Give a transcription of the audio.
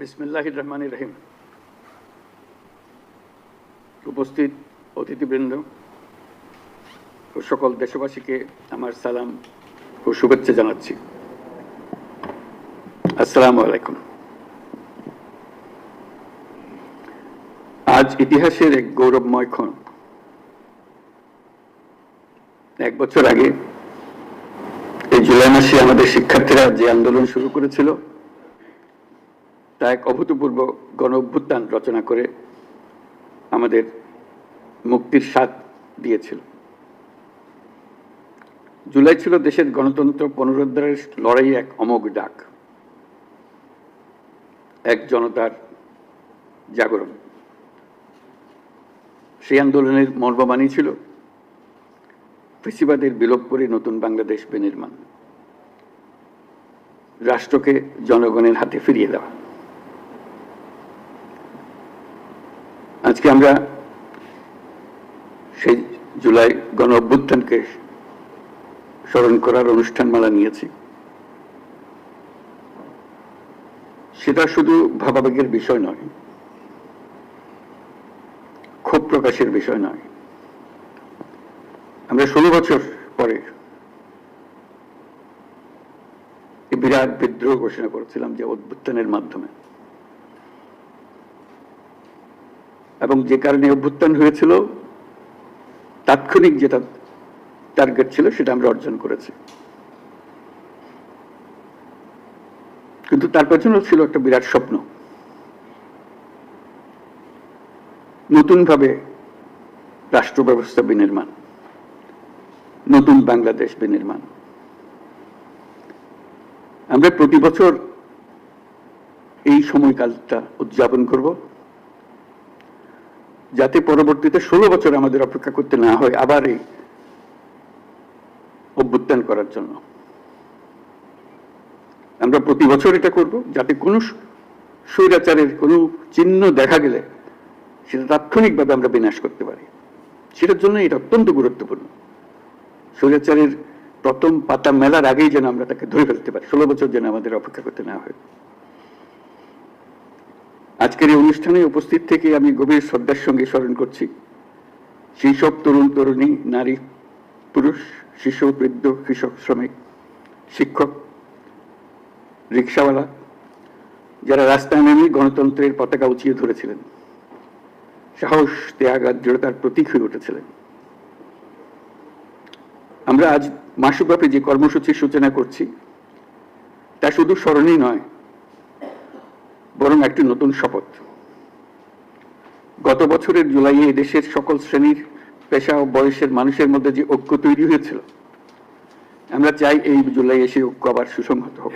বিসমিল্লাহ রহমান রহিম। উপস্থিত অতিথিবৃন্দ ও সকল দেশবাসীকে আমার সালাম ও শুভেচ্ছা জানাচ্ছি। আসসালামু আলাইকুম। আজ ইতিহাসের এক গৌরবময় ক্ষণ। এক বছর আগে, এই জুলাই মাসে আমাদের শিক্ষার্থীরা যে আন্দোলন শুরু করেছিল তা এক অভূতপূর্ব গণ অভ্যুত্থান রচনা করে আমাদের মুক্তির স্বাদ দিয়েছিল। জুলাই ছিল দেশের গণতন্ত্র পুনরুদ্ধারের লড়াই এক অমোঘ ডাক, এক জনতার জাগরণ। সেই আন্দোলনের মর্মবাণী ছিল, ফেসিবাদের বিলোপ করে নতুন বাংলাদেশ বিনির্মাণ, রাষ্ট্রকে জনগণের হাতে ফিরিয়ে দেওয়া। আজকে আমরা সেই জুলাই গণ অভ্যুত্থানকে স্মরণ করার অনুষ্ঠানমালা নিয়েছি। সেটা শুধু ভাবাবেগের বিষয় নয়, ক্ষোভ প্রকাশের বিষয় নয়। আমরা ষোলো বছর পরে বিরাট বিদ্রোহ ঘোষণা করেছিলাম যে অভ্যুত্থানের মাধ্যমে। এবং যে কারণে অভ্যুত্থান হয়েছিল, তাৎক্ষণিক যেটা টার্গেট ছিল সেটা আমরা অর্জন করেছি। কিন্তু তার পেছনে ছিল একটা বিরাট স্বপ্ন। নতুনভাবে রাষ্ট্র ব্যবস্থা বিনির্মাণ, নতুন বাংলাদেশ বিনির্মাণ। আমরা প্রতি বছর এই সময়কালটা উদযাপন করব। যাতে পরবর্তীতে ষোলো বছর আমাদের অপেক্ষা করতে না হয় আবার এই অভ্যুত্থান করার জন্য। আমরা প্রতি বছর এটা করব, যাতে কোনো স্বৈরাচারের কোনো চিহ্ন দেখা গেলে সেটা তাৎক্ষণিকভাবে আমরা বিনাশ করতে পারি। সেটার জন্য এটা অত্যন্ত গুরুত্বপূর্ণ। স্বৈরাচারের প্রথম পাতা মেলার আগেই যেন আমরা তাকে ধরে ফেলতে পারি, ষোলো বছর যেন আমাদের অপেক্ষা করতে না হয়। আজকের এই অনুষ্ঠানে উপস্থিত থেকে আমি গভীর শ্রদ্ধার সঙ্গে স্মরণ করছি। সেই সব তরুণ তরুণী, নারী, পুরুষ, শিশু, বৃদ্ধ, কৃষক, শ্রমিক, শিক্ষক, রিক্সাওয়ালা, যারা রাস্তায় নেমে গণতন্ত্রের পতাকা উঁচিয়ে ধরেছিলেন। সাহস, ত্যাগ আর দৃঢ়তার প্রতীক হয়ে উঠেছিলেন। আমরা আজ মাসব্যাপী যে কর্মসূচির সূচনা করছি, তা শুধু স্মরণই নয় বরং একটি নতুন শপথ। গত বছরের জুলাইয়ে দেশের সকল শ্রেণির পেশা ও বয়সের মানুষের মধ্যে যে ঐক্য তৈরি হয়েছিল, আমরা চাই এই জুলাইয়ে সেই ঐক্য আবার সুসংহত হোক।